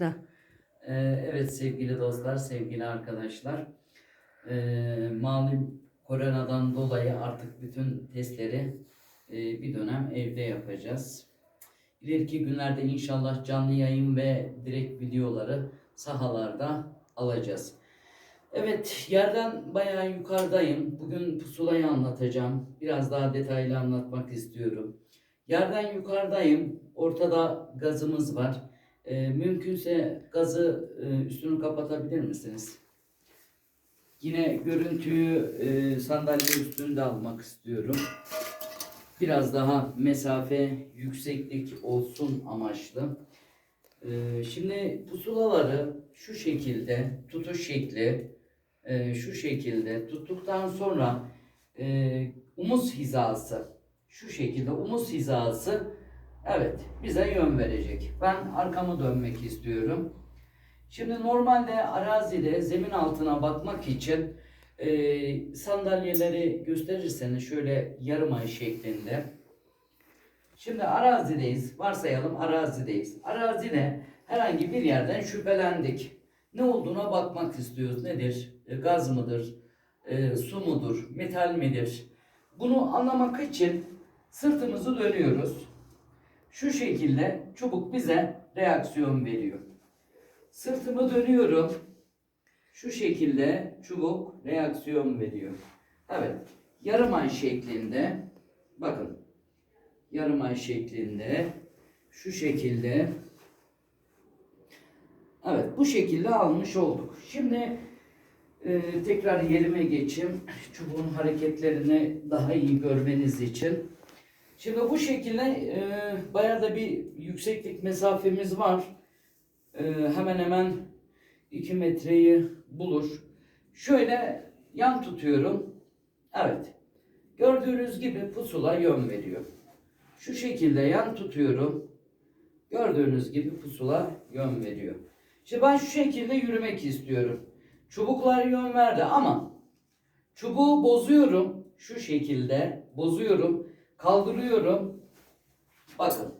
Da. Ee, Evet sevgili dostlar, sevgili arkadaşlar. Ee, Malum koronadan dolayı artık bütün testleri e, bir dönem evde yapacağız. İleriki günlerde inşallah canlı yayın ve direkt videoları sahalarda alacağız. Evet, yerden bayağı yukarıdayım. Bugün pusulayı anlatacağım. Biraz daha detaylı anlatmak istiyorum. Yerden yukarıdayım. Ortada gazımız var. Ee, mümkünse gazı e, üstünü kapatabilir misiniz? Yine görüntüyü e, sandalye üstünde almak istiyorum. Biraz daha mesafe, yükseklik olsun amaçlı. Ee, şimdi pusulaları şu şekilde, tutuş şekli e, şu şekilde tuttuktan sonra e, omuz hizası şu şekilde omuz hizası Evet, bize yön verecek. Ben arkamı dönmek istiyorum. Şimdi normalde arazide zemin altına bakmak için e, sandalyeleri gösterirseniz şöyle yarım ay şeklinde. Şimdi arazideyiz. Varsayalım arazideyiz. Arazide herhangi bir yerden şüphelendik. Ne olduğuna bakmak istiyoruz. Nedir? E, gaz mıdır? E, su mudur? Metal midir? Bunu anlamak için sırtımızı dönüyoruz. Şu şekilde çubuk bize reaksiyon veriyor. Sırtımı dönüyorum. Şu şekilde çubuk reaksiyon veriyor. Evet. Yarım ay şeklinde bakın. Yarım ay şeklinde şu şekilde Evet bu şekilde almış olduk. Şimdi e, tekrar yerime geçeyim. Çubuğun hareketlerini daha iyi görmeniz için. Şimdi bu şekilde e, bayağı da bir yükseklik mesafemiz var. E, hemen hemen 2 metreyi bulur. Şöyle yan tutuyorum. Evet. Gördüğünüz gibi pusula yön veriyor. Şu şekilde yan tutuyorum. Gördüğünüz gibi pusula yön veriyor. Şimdi ben şu şekilde yürümek istiyorum. Çubuklar yön verdi ama çubuğu bozuyorum. Şu şekilde bozuyorum. Kaldırıyorum. Bakın.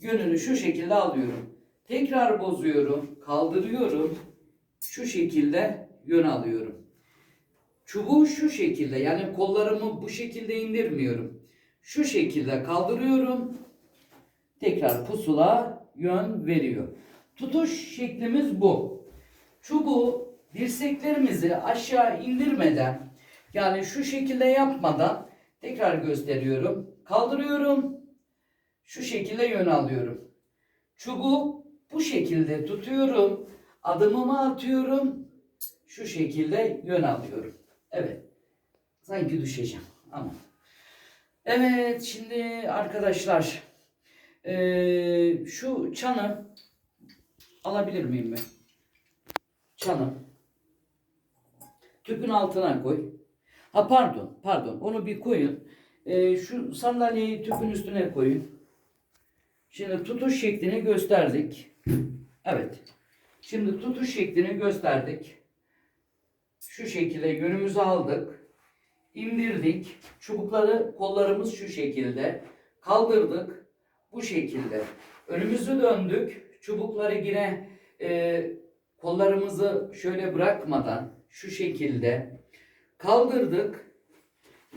Yönünü şu şekilde alıyorum. Tekrar bozuyorum. Kaldırıyorum. Şu şekilde yön alıyorum. Çubuğu şu şekilde yani kollarımı bu şekilde indirmiyorum. Şu şekilde kaldırıyorum. Tekrar pusula yön veriyor. Tutuş şeklimiz bu. Çubuğu dirseklerimizi aşağı indirmeden yani şu şekilde yapmadan tekrar gösteriyorum. Kaldırıyorum. Şu şekilde yön alıyorum. Çubuğu bu şekilde tutuyorum. Adımımı atıyorum. Şu şekilde yön alıyorum. Evet. Sanki düşeceğim ama. Evet şimdi arkadaşlar eee, şu çanı alabilir miyim ben? Çanı tüpün altına koy. Ha pardon pardon onu bir koyun. Eee, şu sandalyeyi tüpün üstüne koyun. Şimdi tutuş şeklini gösterdik. Evet. Şimdi tutuş şeklini gösterdik. Şu şekilde yönümüzü aldık. indirdik. Çubukları kollarımız şu şekilde. Kaldırdık. Bu şekilde. Önümüzü döndük. Çubukları yine e, kollarımızı şöyle bırakmadan şu şekilde kaldırdık.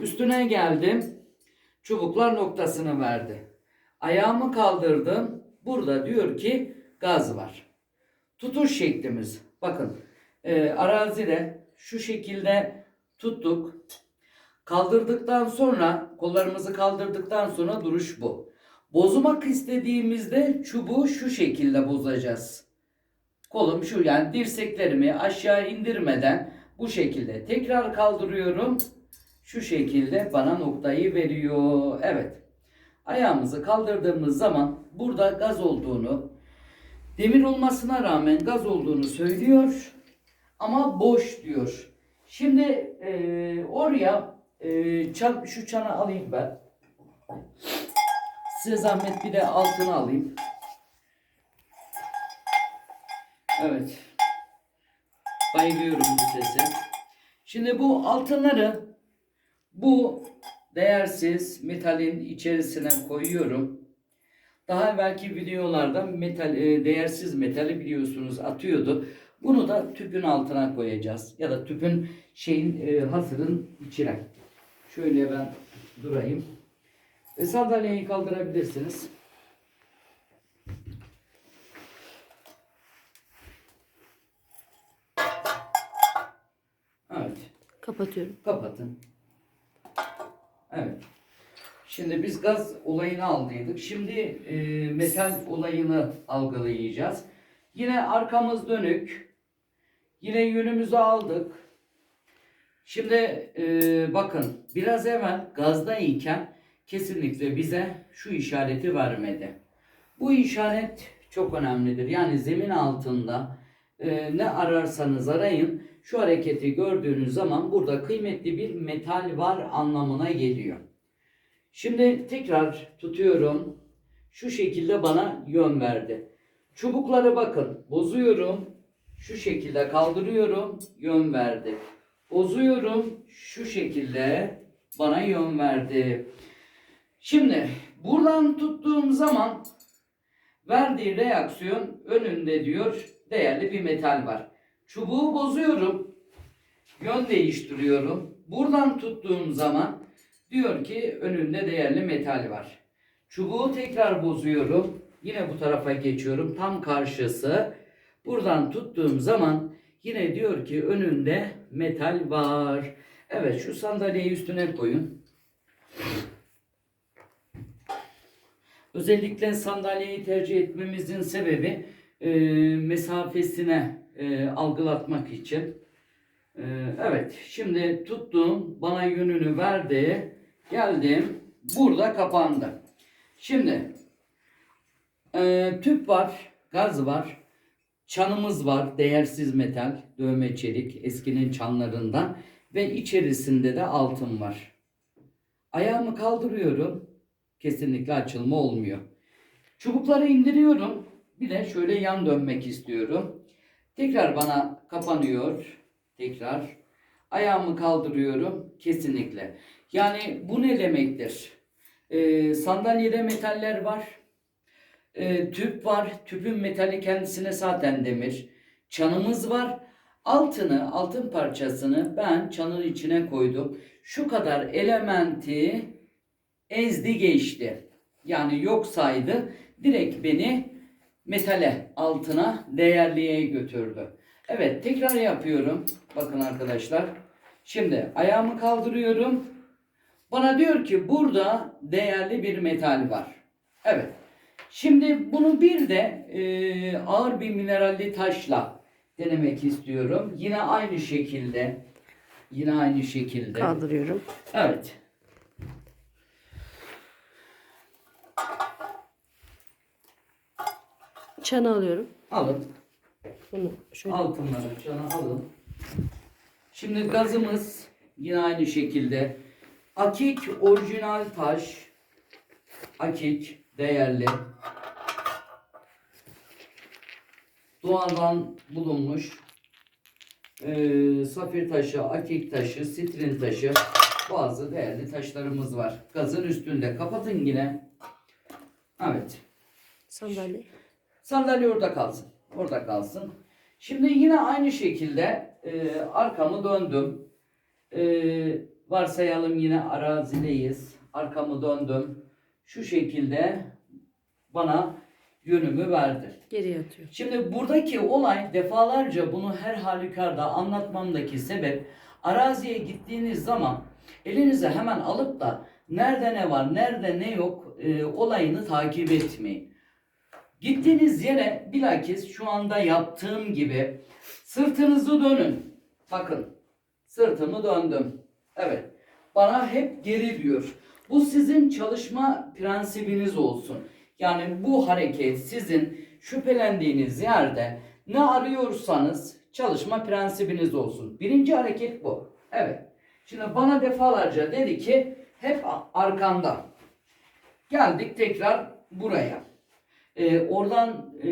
Üstüne geldim. Çubuklar noktasını verdi. Ayağımı kaldırdım. Burada diyor ki gaz var. Tutuş şeklimiz. Bakın e, arazide şu şekilde tuttuk. Kaldırdıktan sonra kollarımızı kaldırdıktan sonra duruş bu. Bozmak istediğimizde çubuğu şu şekilde bozacağız. Kolum şu yani dirseklerimi aşağı indirmeden bu şekilde tekrar kaldırıyorum. Şu şekilde bana noktayı veriyor. Evet. Ayağımızı kaldırdığımız zaman burada gaz olduğunu, demir olmasına rağmen gaz olduğunu söylüyor ama boş diyor. Şimdi eee, oraya eee, çan, şu çanı alayım ben. Size zahmet bir de altını alayım. Evet. Bayılıyorum bu sese. Şimdi bu altınları bu değersiz metalin içerisine koyuyorum. Daha evvelki videolarda metal, e, değersiz metali biliyorsunuz atıyordu. Bunu da tüpün altına koyacağız. Ya da tüpün şeyin e, hasırın içine. Şöyle ben durayım. E, sandalyeyi kaldırabilirsiniz. Evet. Kapatıyorum. Kapatın. Evet. Şimdi biz gaz olayını aldıydık. Şimdi e, metal olayını algılayacağız. Yine arkamız dönük. Yine yönümüzü aldık. Şimdi e, bakın biraz evvel gazdayken kesinlikle bize şu işareti vermedi. Bu işaret çok önemlidir. Yani zemin altında e, ne ararsanız arayın şu hareketi gördüğünüz zaman burada kıymetli bir metal var anlamına geliyor. Şimdi tekrar tutuyorum. Şu şekilde bana yön verdi. Çubukları bakın bozuyorum. Şu şekilde kaldırıyorum. Yön verdi. Bozuyorum. Şu şekilde bana yön verdi. Şimdi buradan tuttuğum zaman verdiği reaksiyon önünde diyor değerli bir metal var. Çubuğu bozuyorum. Yön değiştiriyorum. Buradan tuttuğum zaman diyor ki önünde değerli metal var. Çubuğu tekrar bozuyorum. Yine bu tarafa geçiyorum. Tam karşısı. Buradan tuttuğum zaman yine diyor ki önünde metal var. Evet şu sandalyeyi üstüne koyun. Özellikle sandalyeyi tercih etmemizin sebebi e, mesafesine e, algılatmak için. E, evet, şimdi tuttum, bana yönünü verdi, geldim, burada kapandı. Şimdi e, tüp var, gaz var, çanımız var, değersiz metal, dövme çelik, eskinin çanlarından ve içerisinde de altın var. Ayağımı kaldırıyorum, kesinlikle açılma olmuyor. Çubukları indiriyorum. Bir de şöyle yan dönmek istiyorum. Tekrar bana kapanıyor. Tekrar. Ayağımı kaldırıyorum. Kesinlikle. Yani bu ne demektir? Ee, sandalyede metaller var. Ee, tüp var. Tüpün metali kendisine zaten demir. Çanımız var. Altını, altın parçasını ben çanın içine koydum. Şu kadar elementi ezdi geçti. Yani yok saydı. Direkt beni metale, altına, değerliye götürdü. Evet tekrar yapıyorum. Bakın arkadaşlar. Şimdi ayağımı kaldırıyorum. Bana diyor ki burada değerli bir metal var. Evet. Şimdi bunu bir de e, ağır bir mineralli taşla denemek istiyorum. Yine aynı şekilde. Yine aynı şekilde. Kaldırıyorum. Evet. Çanı alıyorum. Alın. Bunu şöyle Altınları cana alın. Şimdi gazımız yine aynı şekilde. Akik orijinal taş. Akik değerli. Doğadan bulunmuş. Ee, safir taşı, akik taşı, sitrin taşı bazı değerli taşlarımız var. Gazın üstünde. Kapatın yine. Evet. sandalye. Sandalye orada kalsın. Orada kalsın. Şimdi yine aynı şekilde e, arkamı döndüm. E, varsayalım yine arazideyiz. Arkamı döndüm. Şu şekilde bana yönümü verdi. Geriye atıyorum. Şimdi buradaki olay defalarca bunu her halükarda anlatmamdaki sebep araziye gittiğiniz zaman elinize hemen alıp da nerede ne var, nerede ne yok e, olayını takip etmeyin. Gittiğiniz yere bilakis şu anda yaptığım gibi sırtınızı dönün. Bakın sırtımı döndüm. Evet. Bana hep geri diyor. Bu sizin çalışma prensibiniz olsun. Yani bu hareket sizin şüphelendiğiniz yerde ne arıyorsanız çalışma prensibiniz olsun. Birinci hareket bu. Evet. Şimdi bana defalarca dedi ki hep arkanda. Geldik tekrar buraya. Ee, oradan e,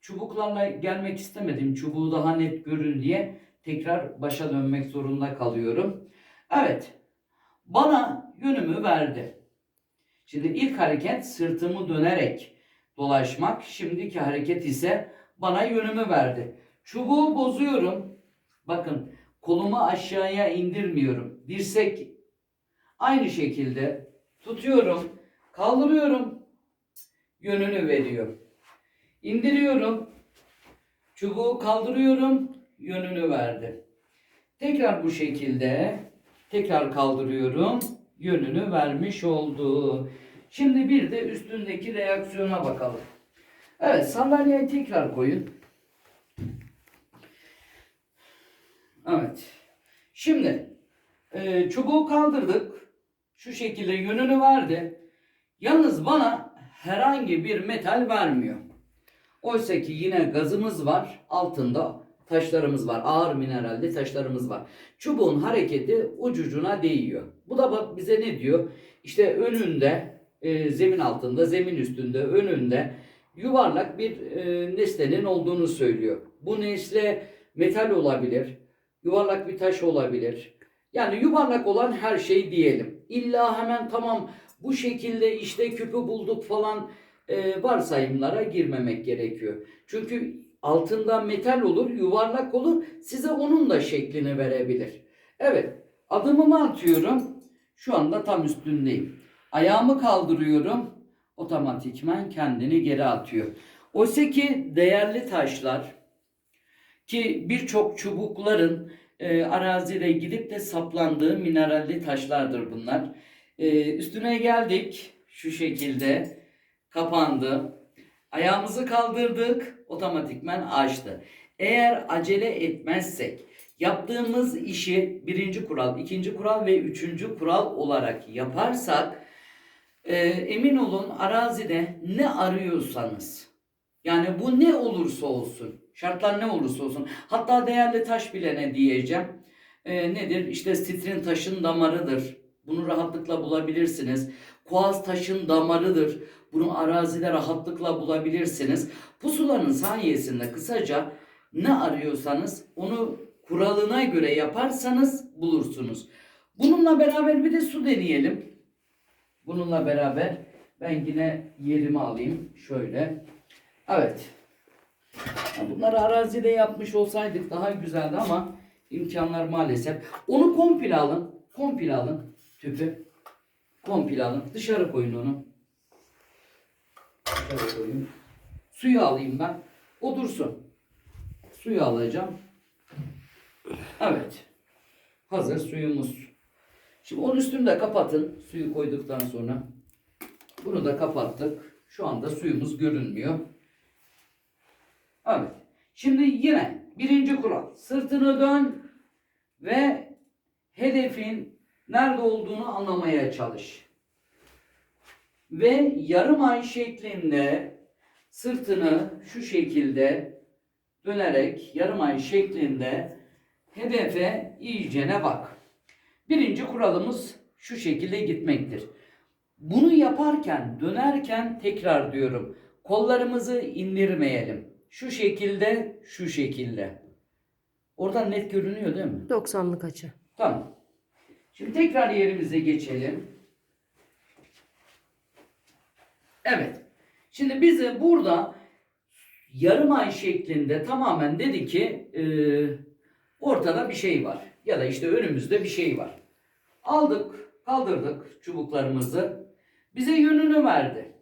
çubuklarla gelmek istemedim. Çubuğu daha net görün diye tekrar başa dönmek zorunda kalıyorum. Evet. Bana yönümü verdi. Şimdi ilk hareket sırtımı dönerek dolaşmak. Şimdiki hareket ise bana yönümü verdi. Çubuğu bozuyorum. Bakın kolumu aşağıya indirmiyorum. Dirsek aynı şekilde tutuyorum. Kaldırıyorum. Yönünü veriyor. İndiriyorum. Çubuğu kaldırıyorum. Yönünü verdi. Tekrar bu şekilde tekrar kaldırıyorum. Yönünü vermiş oldu. Şimdi bir de üstündeki reaksiyona bakalım. Evet sandalyeyi tekrar koyun. Evet. Şimdi e, çubuğu kaldırdık. Şu şekilde yönünü verdi. Yalnız bana herhangi bir metal vermiyor. Oysa ki yine gazımız var. Altında taşlarımız var. Ağır mineralli taşlarımız var. Çubuğun hareketi ucucuna değiyor. Bu da bak bize ne diyor? İşte önünde, e, zemin altında, zemin üstünde, önünde yuvarlak bir e, nesnenin olduğunu söylüyor. Bu nesne metal olabilir, yuvarlak bir taş olabilir. Yani yuvarlak olan her şey diyelim. İlla hemen tamam bu şekilde işte küpü bulduk falan e, varsayımlara girmemek gerekiyor. Çünkü altında metal olur, yuvarlak olur. Size onun da şeklini verebilir. Evet, adımımı atıyorum. Şu anda tam üstündeyim. Ayağımı kaldırıyorum. Otomatikman kendini geri atıyor. Oysa ki değerli taşlar ki birçok çubukların e, arazide gidip de saplandığı mineralli taşlardır bunlar. E, üstüne geldik. Şu şekilde kapandı. Ayağımızı kaldırdık. Otomatikmen açtı. Eğer acele etmezsek yaptığımız işi birinci kural, ikinci kural ve üçüncü kural olarak yaparsak e, emin olun arazide ne arıyorsanız yani bu ne olursa olsun şartlar ne olursa olsun hatta değerli taş bile ne diyeceğim? E, nedir? İşte sitrin taşın damarıdır bunu rahatlıkla bulabilirsiniz kuaz taşın damarıdır bunu arazide rahatlıkla bulabilirsiniz pusulanın sayesinde kısaca ne arıyorsanız onu kuralına göre yaparsanız bulursunuz. Bununla beraber bir de su deneyelim. Bununla beraber ben yine yerimi alayım. Şöyle. Evet. Bunları arazide yapmış olsaydık daha güzeldi ama imkanlar maalesef. Onu komple alın. Komple alın tüpü. Komple alın. Dışarı koyun onu. Dışarı koyun. Suyu alayım ben. O dursun. Suyu alacağım. Evet. Hazır suyumuz. Şimdi onun üstünü de kapatın. Suyu koyduktan sonra. Bunu da kapattık. Şu anda suyumuz görünmüyor. Evet. Şimdi yine birinci kural. Sırtını dön ve hedefin nerede olduğunu anlamaya çalış. Ve yarım ay şeklinde sırtını şu şekilde dönerek yarım ay şeklinde hedefe iyicene bak. Birinci kuralımız şu şekilde gitmektir. Bunu yaparken, dönerken tekrar diyorum. Kollarımızı indirmeyelim. Şu şekilde, şu şekilde. Oradan net görünüyor değil mi? 90'lık açı. Tamam. Şimdi tekrar yerimize geçelim. Evet. Şimdi bize burada yarım ay şeklinde tamamen dedi ki e, ortada bir şey var. Ya da işte önümüzde bir şey var. Aldık, kaldırdık çubuklarımızı. Bize yönünü verdi.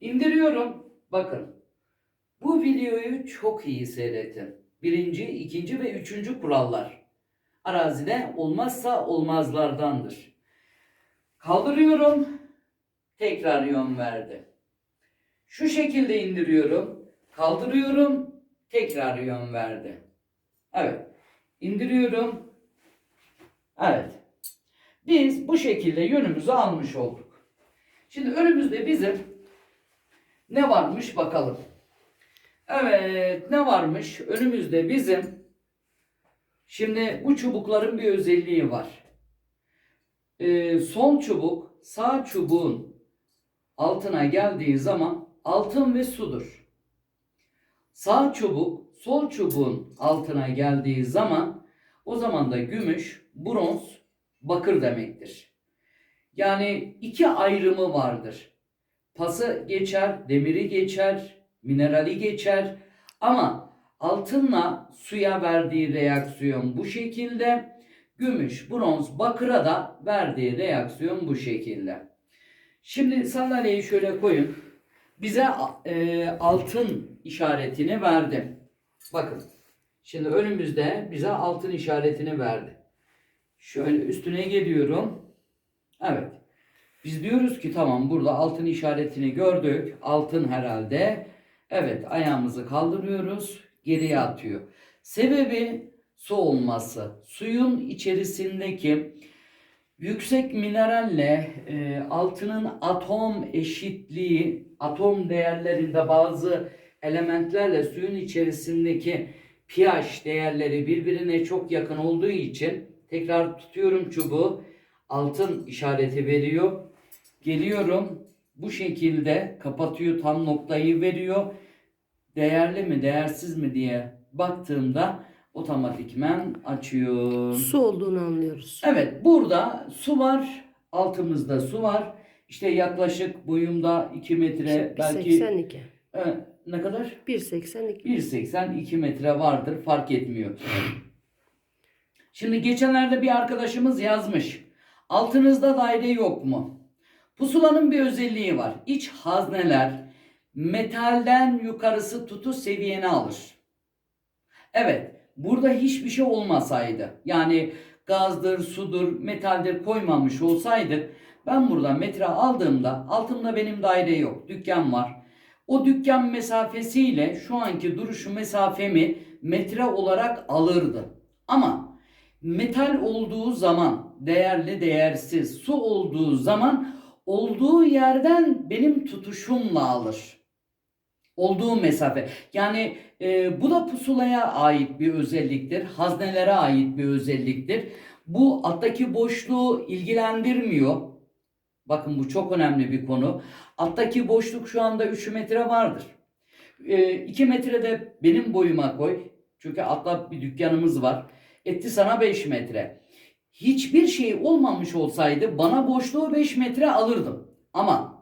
İndiriyorum. Bakın. Bu videoyu çok iyi seyredin. Birinci, ikinci ve üçüncü kurallar. Arazide olmazsa olmazlardandır. Kaldırıyorum. Tekrar yön verdi. Şu şekilde indiriyorum. Kaldırıyorum. Tekrar yön verdi. Evet. İndiriyorum. Evet. Biz bu şekilde yönümüzü almış olduk. Şimdi önümüzde bizim ne varmış bakalım. Evet ne varmış? Önümüzde bizim şimdi bu çubukların bir özelliği var. Ee, sol çubuk sağ çubuğun altına geldiği zaman altın ve sudur. Sağ çubuk sol çubuğun altına geldiği zaman o zaman da gümüş, bronz, bakır demektir. Yani iki ayrımı vardır. Pası geçer, demiri geçer, minerali geçer ama altınla suya verdiği reaksiyon bu şekilde. Gümüş, bronz, bakıra da verdiği reaksiyon bu şekilde. Şimdi sandalyeyi şöyle koyun. Bize e, altın işaretini verdi. Bakın. Şimdi önümüzde bize altın işaretini verdi. Şöyle üstüne geliyorum. Evet. Biz diyoruz ki tamam burada altın işaretini gördük. Altın herhalde. Evet ayağımızı kaldırıyoruz. Geriye atıyor. Sebebi su olması. Suyun içerisindeki yüksek mineralle e, altının atom eşitliği, atom değerlerinde bazı elementlerle suyun içerisindeki pH değerleri birbirine çok yakın olduğu için tekrar tutuyorum çubuğu. Altın işareti veriyor. Geliyorum bu şekilde kapatıyor tam noktayı veriyor. Değerli mi değersiz mi diye baktığımda otomatikmen açıyor. Su olduğunu anlıyoruz. Evet burada su var. Altımızda su var. İşte yaklaşık boyumda 2 metre belki 1.82. e, ne kadar? 1.82. 1.82 metre vardır fark etmiyor. Şimdi geçenlerde bir arkadaşımız yazmış. Altınızda daire yok mu? Pusulanın bir özelliği var. İç hazneler metalden yukarısı tutu seviyeni alır. Evet, burada hiçbir şey olmasaydı, yani gazdır, sudur, metaldir koymamış olsaydık, ben burada metre aldığımda altımda benim daire yok, dükkan var. O dükkan mesafesiyle şu anki duruşu mesafemi metre olarak alırdı. Ama metal olduğu zaman, değerli değersiz, su olduğu zaman olduğu yerden benim tutuşumla alır. Olduğu mesafe. Yani e, bu da pusulaya ait bir özelliktir. Haznelere ait bir özelliktir. Bu alttaki boşluğu ilgilendirmiyor. Bakın bu çok önemli bir konu. Alttaki boşluk şu anda 3 metre vardır. 2 metre de benim boyuma koy. Çünkü altta bir dükkanımız var. Etti sana 5 metre. Hiçbir şey olmamış olsaydı bana boşluğu 5 metre alırdım. Ama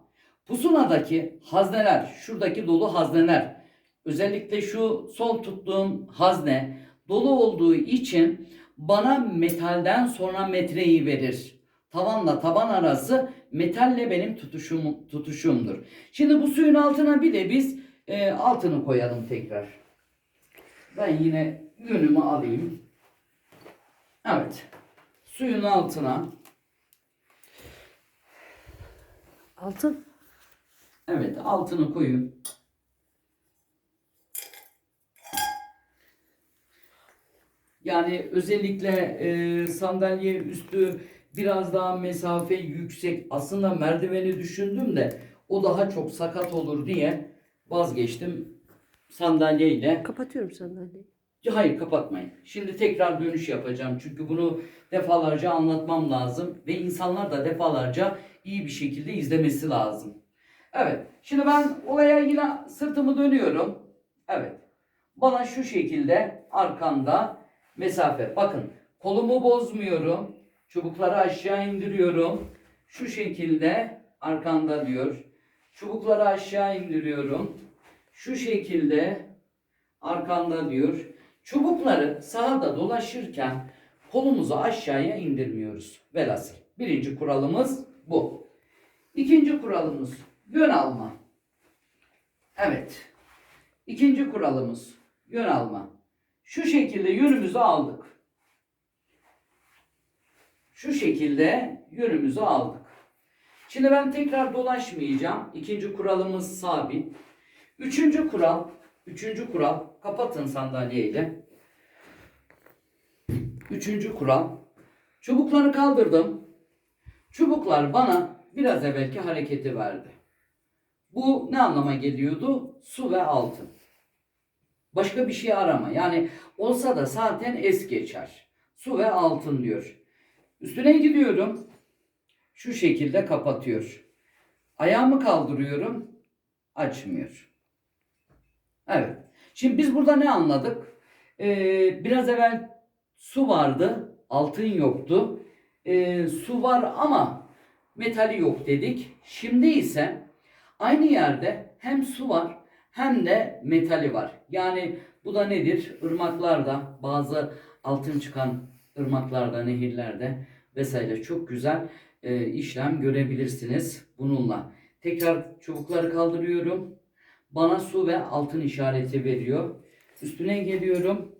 pusuladaki hazneler, şuradaki dolu hazneler, özellikle şu sol tuttuğum hazne dolu olduğu için bana metalden sonra metreyi verir. Tavanla taban arası metalle benim tutuşum, tutuşumdur. Şimdi bu suyun altına bir de biz e, altını koyalım tekrar. Ben yine yönümü alayım. Evet. Suyun altına Altın. Evet altını koyun. Yani özellikle e, sandalye üstü biraz daha mesafe yüksek. Aslında merdiveni düşündüm de o daha çok sakat olur diye vazgeçtim sandalyeyle. Kapatıyorum sandalyeyi. Hayır kapatmayın. Şimdi tekrar dönüş yapacağım. Çünkü bunu defalarca anlatmam lazım. Ve insanlar da defalarca iyi bir şekilde izlemesi lazım. Evet. Şimdi ben olaya yine sırtımı dönüyorum. Evet. Bana şu şekilde arkanda mesafe. Bakın kolumu bozmuyorum. Çubukları aşağı indiriyorum. Şu şekilde arkanda diyor. Çubukları aşağı indiriyorum. Şu şekilde arkanda diyor. Çubukları sahada dolaşırken kolumuzu aşağıya indirmiyoruz. Velhasıl. Birinci kuralımız bu. İkinci kuralımız yön alma. Evet. İkinci kuralımız yön alma. Şu şekilde yönümüzü aldık. Şu şekilde yönümüzü aldık. Şimdi ben tekrar dolaşmayacağım. İkinci kuralımız sabit. Üçüncü kural, üçüncü kural kapatın sandalyeyle. Üçüncü kural. Çubukları kaldırdım. Çubuklar bana biraz evvelki hareketi verdi. Bu ne anlama geliyordu? Su ve altın. Başka bir şey arama. Yani olsa da zaten es geçer. Su ve altın diyor. Üstüne gidiyorum. Şu şekilde kapatıyor. Ayağımı kaldırıyorum. Açmıyor. Evet. Şimdi biz burada ne anladık? Ee, biraz evvel su vardı. Altın yoktu. Ee, su var ama metali yok dedik. Şimdi ise aynı yerde hem su var hem de metali var. Yani bu da nedir? Irmaklarda bazı altın çıkan ırmaklarda, nehirlerde vesaire çok güzel e, işlem görebilirsiniz bununla. Tekrar çubukları kaldırıyorum. Bana su ve altın işareti veriyor. Üstüne geliyorum.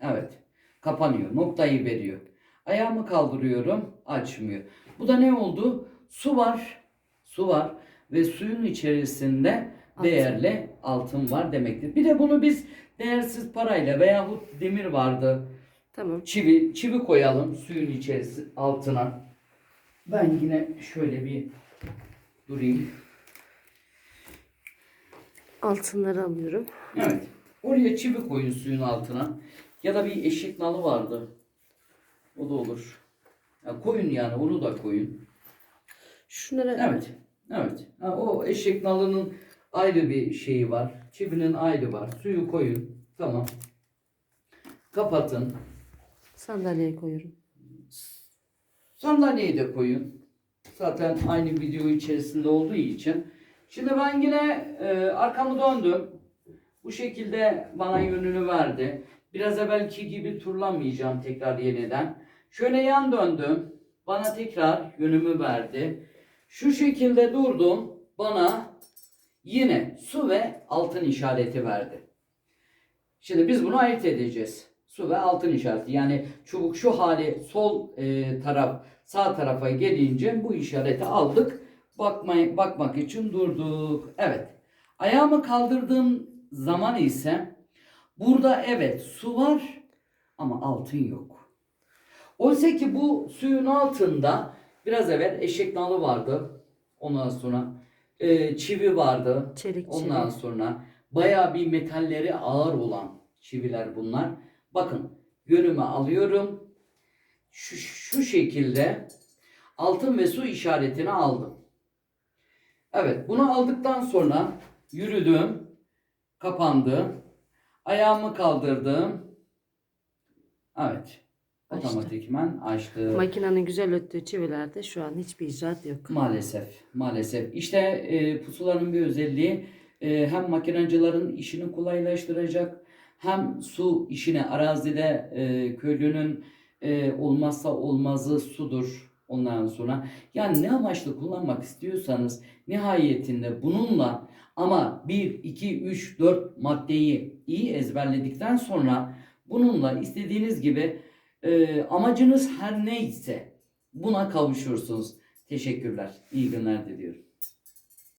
Evet. Kapanıyor. Noktayı veriyor. Ayağımı kaldırıyorum. Açmıyor. Bu da ne oldu? Su var. Su var. Ve suyun içerisinde Altın. değerli altın var demektir. Bir de bunu biz değersiz parayla veyahut demir vardı. Tamam. Çivi, çivi koyalım suyun içerisi altına. Ben yine şöyle bir durayım. Altınları alıyorum. Evet. Oraya çivi koyun suyun altına. Ya da bir eşek nalı vardı. O da olur. Ya koyun yani onu da koyun. Şunlara Evet. Evet. Ha, o eşek nalının ayrı bir şeyi var. Çivinin ayrı var. Suyu koyun. Tamam. Kapatın. sandalyeye koyuyorum. Sandalyeyi de koyun. Zaten aynı video içerisinde olduğu için. Şimdi ben yine e, arkamı döndüm. Bu şekilde bana yönünü verdi. Biraz evvelki gibi turlamayacağım tekrar yeniden. Şöyle yan döndüm. Bana tekrar yönümü verdi. Şu şekilde durdum. Bana yine su ve altın işareti verdi. Şimdi biz bunu ayırt edeceğiz. Su ve altın işareti. Yani çubuk şu hali sol e, taraf sağ tarafa gelince bu işareti aldık. Bakmay bakmak için durduk. Evet. Ayağımı kaldırdığım zaman ise burada evet su var ama altın yok. Oysa ki bu suyun altında biraz evvel eşek nalı vardı. Ondan sonra e, çivi vardı. Çelik Ondan çelik. sonra bayağı bir metalleri ağır olan çiviler bunlar. Bakın yönümü alıyorum. Şu, şu şekilde altın ve su işaretini aldım. Evet bunu aldıktan sonra yürüdüm. Kapandı. Ayağımı kaldırdım. Evet. Açtı. Otomatikman açtı. Makinenin güzel öttüğü çivilerde şu an hiçbir icraat yok. Maalesef, maalesef. İşte e, pusuların bir özelliği e, hem makinacıların işini kolaylaştıracak, hem su işine arazide e, köylünün e, olmazsa olmazı sudur ondan sonra. Yani ne amaçlı kullanmak istiyorsanız nihayetinde bununla ama 1, 2, 3, 4 maddeyi iyi ezberledikten sonra bununla istediğiniz gibi e, amacınız her neyse buna kavuşursunuz. Teşekkürler. İyi günler diliyorum.